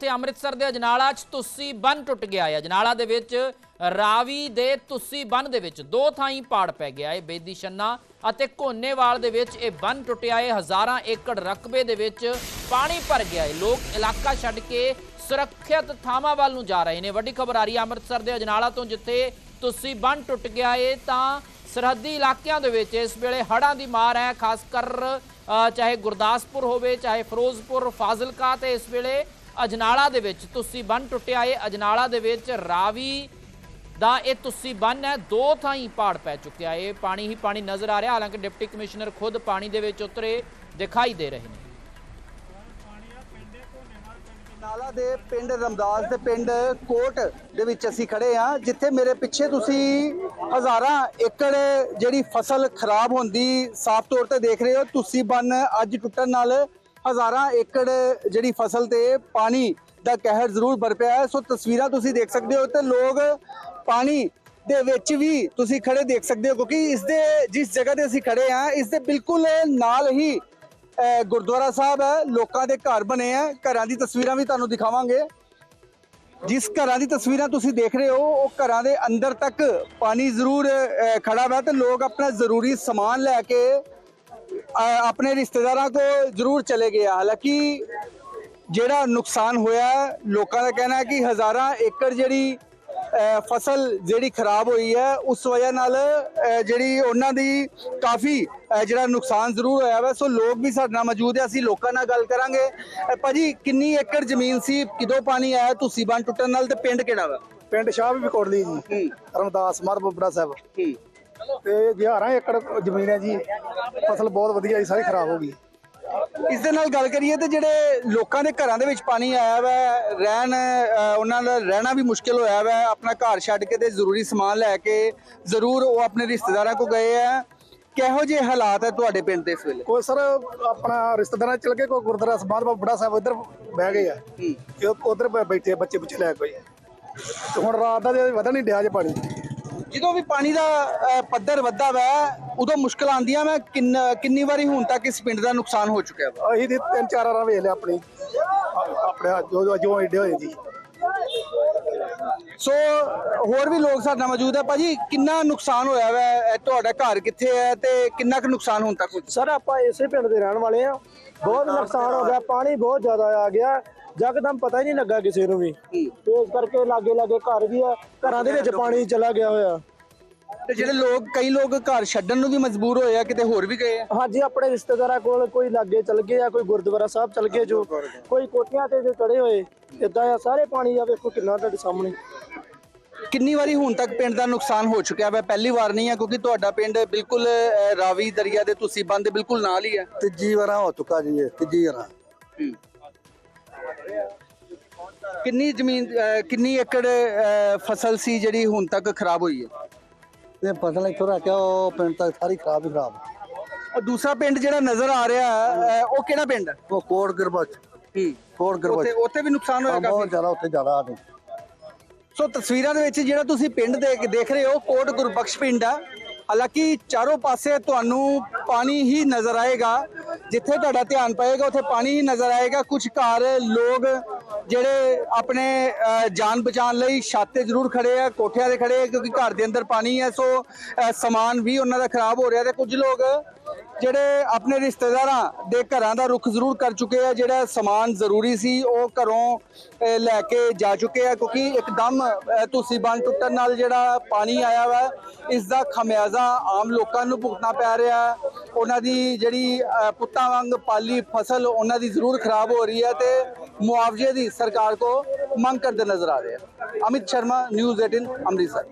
ਤੇ ਅੰਮ੍ਰਿਤਸਰ ਦੇ ਅਜਨਾਲਾ 'ਚ ਤੁਸੀ ਬੰਨ ਟੁੱਟ ਗਿਆ ਹੈ। ਅਜਨਾਲਾ ਦੇ ਵਿੱਚ ਰਾਵੀ ਦੇ ਤੁਸੀ ਬੰਨ ਦੇ ਵਿੱਚ ਦੋ ਥਾਈਂ ਪਾੜ ਪੈ ਗਿਆ ਹੈ ਬੇਦੀ ਛੰਨਾ ਅਤੇ ਕੋਨੇਵਾਲ ਦੇ ਵਿੱਚ ਇਹ ਬੰਨ ਟੁੱਟਿਆ ਹੈ। ਹਜ਼ਾਰਾਂ ਏਕੜ ਰਕਬੇ ਦੇ ਵਿੱਚ ਪਾਣੀ ਭਰ ਗਿਆ ਹੈ। ਲੋਕ ਇਲਾਕਾ ਛੱਡ ਕੇ ਸੁਰੱਖਿਅਤ ਥਾਵਾਂ ਵੱਲ ਨੂੰ ਜਾ ਰਹੇ ਨੇ। ਵੱਡੀ ਖਬਰ ਆ ਰਹੀ ਹੈ ਅੰਮ੍ਰਿਤਸਰ ਦੇ ਅਜਨਾਲਾ ਤੋਂ, ਜਿੱਥੇ ਤੁਸੀ ਬੰਨ ਟੁੱਟ ਗਿਆ ਹੈ ਤਾਂ ਸਰਹੱਦੀ ਇਲਾਕਿਆਂ ਦੇ ਵਿੱਚ ਇਸ ਵੇਲੇ ਹੜ੍ਹਾਂ ਦੀ ਮਾਰ ਹੈ। ਖਾਸ ਕਰ ਚਾਹੇ ਗੁਰਦਾਸਪੁਰ ਹੋਵੇ, ਚਾਹੇ ਫਿਰੋਜ਼ਪੁਰ, ਫਾਜ਼ਿਲਕਾ ਤੇ ਇਸ ਵੇਲੇ ਅਜਨਾਲਾ ਦੇ ਵਿੱਚ ਤੁਸੀਂ ਬੰਨ ਟੁੱਟਿਆ ਏ। ਅਜਨਾਲਾ ਦੇ ਵਿੱਚ ਰਾਵੀ ਦਾ ਇਹ ਤੁਸੀਂ ਬੰਨ ਹੈ। ਦੋ ਥਾਈਂ ਪਾੜ ਪੈ ਚੁੱਕਿਆ ਏ। ਪਾਣੀ ਹੀ ਪਾਣੀ ਨਜ਼ਰ ਆ ਰਿਹਾ। ਹਾਲਾਂਕਿ ਡਿਪਟੀ ਕਮਿਸ਼ਨਰ ਖੁਦ ਪਾਣੀ ਦੇ ਵਿੱਚ ਉਤਰੇ ਦਿਖਾਈ ਦੇ ਰਹੇ ਨੇ। ਨਾਲਾ ਦੇ ਪਿੰਡ ਰਮਦਾਸ ਦੇ ਪਿੰਡ ਕੋਟ ਦੇ ਵਿੱਚ ਅਸੀਂ ਖੜੇ ਆ ਜਿੱਥੇ ਮੇਰੇ ਪਿੱਛੇ ਤੁਸੀਂ ਹਜ਼ਾਰਾਂ ਏਕੜ ਜਿਹੜੀ ਫਸਲ ਖਰਾਬ ਹੁੰਦੀ ਸਾਫ਼ ਤੌਰ ਤੇ ਦੇਖ ਰਹੇ ਹੋ। ਤੁਸੀਂ ਬੰਨ ਅੱਜ ਟੁੱਟਣ ਨਾਲ ਹਜ਼ਾਰਾਂ ਏਕੜ ਜਿਹੜੀ ਫਸਲ ਤੇ ਪਾਣੀ ਦਾ ਕਹਿਰ ਜ਼ਰੂਰ ਬਰਪਿਆ ਹੈ। ਸੋ ਤਸਵੀਰਾਂ ਤੁਸੀਂ ਦੇਖ ਸਕਦੇ ਹੋ ਤੇ ਲੋਕ ਪਾਣੀ ਦੇ ਵਿੱਚ ਵੀ ਤੁਸੀਂ ਖੜੇ ਦੇਖ ਸਕਦੇ ਹੋ ਕਿਉਂਕਿ ਇਸ ਦੇ ਜਿਸ ਜਗ੍ਹਾ ਤੇ ਅਸੀਂ ਖੜੇ ਆ ਇਸ ਦੇ ਬਿਲਕੁਲ ਨਾਲ ਹੀ ਗੁਰਦੁਆਰਾ ਸਾਹਿਬ ਹੈ। ਲੋਕਾਂ ਦੇ ਘਰ ਬਣੇ ਆ ਘਰਾਂ ਦੀ ਤਸਵੀਰਾਂ ਵੀ ਤੁਹਾਨੂੰ ਦਿਖਾਵਾਂਗੇ। ਜਿਸ ਘਰਾਂ ਦੀ ਤਸਵੀਰਾਂ ਤੁਸੀਂ ਦੇਖ ਰਹੇ ਹੋ ਉਹ ਘਰਾਂ ਦੇ ਅੰਦਰ ਤੱਕ ਪਾਣੀ ਜ਼ਰੂਰ ਅਹ, ਖੜਾ ਵਾ ਤੇ ਲੋਕ ਆਪਣਾ ਜ਼ਰੂਰੀ ਸਮਾਨ ਲੈ ਕੇ ਆਪਣੇ ਰਿਸ਼ਤੇਦਾਰਾਂ ਕੋ ਜ਼ਰੂਰ ਚਲੇ ਆ ਹਾਲਾਂਕਿ ਜਿਹੜਾ ਨੁਕਸਾਨ ਹੋਇਆ ਲੋਕਾਂ ਦਾ ਕਹਿਣਾ ਹੈ ਕਿ ਹਜ਼ਾਰਾਂ ਏਕੜ ਜਿਹੜੀ ਫਸਲ ਜਿਹੜੀ ਖਰਾਬ ਹੋਈ ਹੈ ਉਸ ਵਜ੍ਹਾ ਨਾਲ ਜਿਹੜੀ ਉਹਨਾਂ ਦੀ ਕਾਫੀ ਜਿਹੜਾ ਨੁਕਸਾਨ ਜ਼ਰੂਰ ਹੋਇਆ ਵਾ। ਸੋ ਲੋਕ ਵੀ ਸਾਡੇ ਨਾਲ ਮੌਜੂਦ ਹੈ ਅਸੀਂ ਲੋਕਾਂ ਨਾਲ ਗੱਲ ਕਰਾਂਗੇ। ਭਾਜੀ ਕਿੰਨੀ ਏਕੜ ਜ਼ਮੀਨ ਸੀ? ਕਿਦੋਂ ਪਾਣੀ ਆਇਆ? ਤੁਸੀਂ ਬੰਨ ਟੁੱਟਣ ਨਾਲ ਤੇ ਪਿੰਡ ਕਿਹੜਾ ਵਾ? ਪਿੰਡ ਸ਼ਾਹ ਵੀ ਕੋਟਲੀ ਜੀ। ਰਮਦਾਸ ਮਰ ਬੁੱਬੜਾ ਸਾਹਿਬ ਤੇ 11 ਏਕੜ ਜ਼ਮੀਨ ਹੈ ਜੀ। ਫਸਲ ਬਹੁਤ ਵਧੀਆ ਜੀ ਸਾਰੀ ਖਰਾਬ ਹੋ ਗਈ। ਇਸ ਦੇ ਨਾਲ ਗੱਲ ਕਰੀਏ ਤੇ ਜਿਹੜੇ ਲੋਕਾਂ ਦੇ ਘਰਾਂ ਦੇ ਵਿੱਚ ਪਾਣੀ ਆਇਆ ਵਾ ਰਹਿਣ ਅਹ, ਉਹਨਾਂ ਦਾ ਰਹਿਣਾ ਵੀ ਮੁਸ਼ਕਿਲ ਹੋਇਆ ਵਾ। ਆਪਣਾ ਘਰ ਛੱਡ ਕੇ ਤੇ ਜ਼ਰੂਰੀ ਸਮਾਨ ਲੈ ਕੇ ਜ਼ਰੂਰ ਉਹ ਆਪਣੇ ਰਿਸ਼ਤੇਦਾਰਾਂ ਕੋ ਗਏ ਆ। ਕਿਹੋ ਜਿਹੇ ਹਾਲਾਤ ਹੈ ਤੁਹਾਡੇ ਪਿੰਡ ਦੇ ਇਸ ਵੇਲੇ? ਕੋਈ ਸਰ ਆਪਣਾ ਰਿਸ਼ਤੇਦਾਰਾਂ ਚ ਚਲ ਕੇ ਕੋਈ ਗੁਰਦੁਆਰਾ ਸਮਾਦ ਬੁੱਬੜਾ ਸਾਹਿਬ ਇੱਧਰ ਬਹਿ ਗਏ ਆ। ਤੇ ਉਧਰ ਬੈਠੇ ਆ ਬੱਚੇ ਪਿੱਛੇ ਲੈ ਕੋਈ ਤੇ ਹੁਣ ਰਾਤ ਦਾ ਜੇ ਵਧਣ ਨਹੀਂ ਡਿਆ ਜੇ ਪਾਣੀ। ਜਦੋਂ ਵੀ ਪਾਣੀ ਦਾ ਪੱਧਰ ਵੱਧਦਾ ਵਾ ਉਦੋਂ ਮੁਸ਼ਕਲ ਆਉਂਦੀਆਂ ਵਾ। ਕਿੰਨ ਕਿੰਨੀ ਵਾਰੀ ਹੁਣ ਤੱਕ ਇਸ ਪਿੰਡ ਦਾ ਨੁਕਸਾਨ ਹੋ ਚੁੱਕਿਆ ਵਾ? ਅਸੀਂ ਤੇ ਤਿੰਨ ਚਾਰ ਵਾਰਾਂ ਵੇਖ ਲਿਆ ਆਪਣੀ। ਆਪਣੇ ਜੋ ਜੋ- ਜੋ ਏਡੇ ਹੋਏ ਜੀ। ਸੋ ਹੋਰ ਵੀ ਲੋਕ ਸਾਡੇ ਨਾਲ ਮੌਜੂਦ ਹੈ ਭਾਜੀ ਕਿੰਨਾ ਨੁਕਸਾਨ ਹੋਇਆ ਵਾ? ਤੁਹਾਡਾ ਘਰ ਕਿੱਥੇ ਹੈ ਤੇ ਕਿੰਨਾ ਕੁ ਨੁਕਸਾਨ ਹੁਣ ਤੱਕ ਸਰ ਆਪਾਂ ਇਸੇ ਪਿੰਡ ਦੇ ਰਹਿਣ ਵਾਲੇ ਆ ਬਹੁਤ ਨੁਕਸਾਨ ਹੋ ਗਿਆ। ਪਾਣੀ ਬਹੁਤ ਜ਼ਿਆਦਾ ਆ ਗਿਆ। ਜਕਦਮ ਪਤਾ ਹੀ ਨਹੀਂ ਲੱਗਾ ਕਿਸੇ ਨੂੰ ਵੀ। ਤੇ ਇਸ ਕਰਕੇ ਲਾਗੇ ਲਾਗੇ ਘਰ ਵੀ ਆ। ਘਰਾਂ ਦੇ ਵਿੱਚ ਪਾਣੀ ਚਲਾ ਗਿਆ ਹੋਇਆ। ਤੇ ਜਿਹੜੇ ਲੋਕ ਕਈ ਲੋਕ ਘਰ ਛੱਡਣ ਨੂੰ ਵੀ ਮਜਬੂਰ ਹੋਏ ਆ ਕਿਤੇ ਹੋਰ ਵੀ ਗਏ ਆ। ਹਾਂਜੀ ਆਪਣੇ ਰਿਸ਼ਤੇਦਾਰਾਂ ਕੋਲ ਕੋਈ ਲਾਗੇ ਚਲ ਗਏ ਆ ਕੋਈ ਗੁਰਦੁਆਰਾ ਸਾਹਿਬ ਚਲ ਗਏ ਜੋ ਕੋਈ ਕੋਠਿਆਂ ਤੇ ਜੋ ਚੜੇ ਹੋਏ ਇਦਾਂ ਆ ਸਾਰੇ ਪਾਣੀ ਆ ਵੇਖੋ ਕਿੰਨਾ ਤੁਹਾਡੇ ਸਾਹਮਣੇ। ਕਿੰਨੀ ਵਾਰੀ ਹੁਣ ਤੱਕ ਪਿੰਡ ਦਾ ਨੁਕਸਾਨ ਹੋ ਚੁੱਕਿਆ ਵਾ? ਪਹਿਲੀ ਵਾਰ ਨਹੀਂ ਹੈ ਕਿਉਂਕਿ ਤੁਹਾਡਾ ਪਿੰਡ ਬਿਲਕੁਲ ਅਹ, ਰਾਵੀ ਦਰਿਆ ਦੇ ਤੁਸੀਂ ਬੰਦ ਦੇ ਬਿਲਕੁਲ ਨਾਲ ਹੀ ਹੈ ਤੀਜੀ ਵਾਰ ਹੋ ਚੁੱਕਾ ਜੀ ਇਹ ਤੀਜੀ ਵਾਰ ਕਿੰਨੀ ਜ਼ਮੀਨ ਅਹ, ਕਿੰਨੀ ਏਕੜ ਅਹ, ਫਸਲ ਸੀ ਜਿਹੜੀ ਹੁਣ ਤੱਕ ਖਰਾਬ ਹੋਈ ਹੈ? ਇਹ ਫਸਲ ਇੱਥੋਂ ਰੱਖਿਆ ਉਹ ਪਿੰਡ ਤੱਕ ਸਾਰੀ ਖਰਾਬ ਹੀ ਖਰਾਬ। ਔਰ ਦੂਸਰਾ ਪਿੰਡ ਜਿਹੜਾ ਨਜ਼ਰ ਆ ਰਿਹਾ ਹੈ, ਅਹ, ਉਹ ਕਿਹੜਾ ਪਿੰਡ ਹੈ? ਉਹ ਕੋਟ ਗਰਬਚ ਹੂੰ ਗਰਬਚ ਉੱਥੇ ਉੱਥੇ ਵੀ ਨੁਕਸਾਨ ਹੋਇਆ ਬਹੁਤ ਕਾਫੀ? ਜ਼ਿਆਦਾ ਉੱਥੇ ਜ਼ਿਆਦਾ ਆ ਸੋ ਤਸਵੀਰਾਂ ਦੇ ਵਿੱਚ ਜਿਹੜਾ ਤੁਸੀਂ ਪਿੰਡ ਦੇਖ ਦੇਖ ਰਹੇ ਹੋ ਕੋਟ ਗੁਰਬਖਸ਼ ਪਿੰਡ ਆ। ਹਾਲਾਂਕਿ ਚਾਰੋਂ ਪਾਸੇ ਤੁਹਾਨੂੰ ਪਾਣੀ ਹੀ ਨਜ਼ਰ ਆਏਗਾ ਜਿੱਥੇ ਤੁਹਾਡਾ ਧਿਆਨ ਪਏਗਾ ਉੱਥੇ ਪਾਣੀ ਹੀ ਨਜ਼ਰ ਆਏਗਾ। ਕੁਝ ਘਰ ਲੋਕ ਜਿਹੜੇ ਆਪਣੇ ਅਹ, ਜਾਨ ਬਚਾਉਣ ਲਈ ਛੱਤ ਤੇ ਜ਼ਰੂਰ ਖੜੇ ਆ ਕੋਠਿਆਂ ਤੇ ਖੜੇ ਆ ਕਿਉਂਕਿ ਘਰ ਦੇ ਅੰਦਰ ਪਾਣੀ ਹੈ ਸੋ ਅਹ, ਸਮਾਨ ਵੀ ਉਹਨਾਂ ਦਾ ਖਰਾਬ ਹੋ ਰਿਹਾ ਤੇ ਕੁਝ ਲੋਕ ਜਿਹੜੇ ਆਪਣੇ ਰਿਸ਼ਤੇਦਾਰਾਂ ਦੇ ਘਰਾਂ ਦਾ ਰੁਖ ਜ਼ਰੂਰ ਕਰ ਚੁੱਕੇ ਆ ਜਿਹੜਾ ਸਮਾਨ ਜ਼ਰੂਰੀ ਸੀ ਉਹ ਘਰੋਂ ਲੈ ਕੇ ਜਾ ਚੁੱਕੇ ਆ ਕਿਉਂਕਿ ਇੱਕਦਮ ਅਹ, ਤੁਸੀਂ ਬੰਨ ਟੁੱਟਣ ਨਾਲ ਜਿਹੜਾ ਪਾਣੀ ਆਇਆ ਵਾ ਇਸ ਦਾ ਖਮਿਆਜ਼ਾ ਆਮ ਲੋਕਾਂ ਨੂੰ ਭੁਗਤਣਾ ਪੈ ਰਿਹਾ ਉਹਨਾਂ ਦੀ ਜਿਹੜੀ ਪੁੱਤਾਂ ਵਾਂਗ ਪਾਲੀ ਫਸਲ ਉਹਨਾਂ ਦੀ ਜ਼ਰੂਰ ਖਰਾਬ ਹੋ ਰਹੀ ਹੈ ਤੇ ਮੁਆਵਜ਼ੇ ਦੀ ਸਰਕਾਰ ਕੋ ਮੰਗ ਕਰਦੇ ਨਜ਼ਰ ਆ ਰਹੇ ਆ। ਅਮਿਤ ਸ਼ਰਮਾ ਨਿਊਜ਼ 18 ਅੰਮ੍ਰਿਤਸਰ।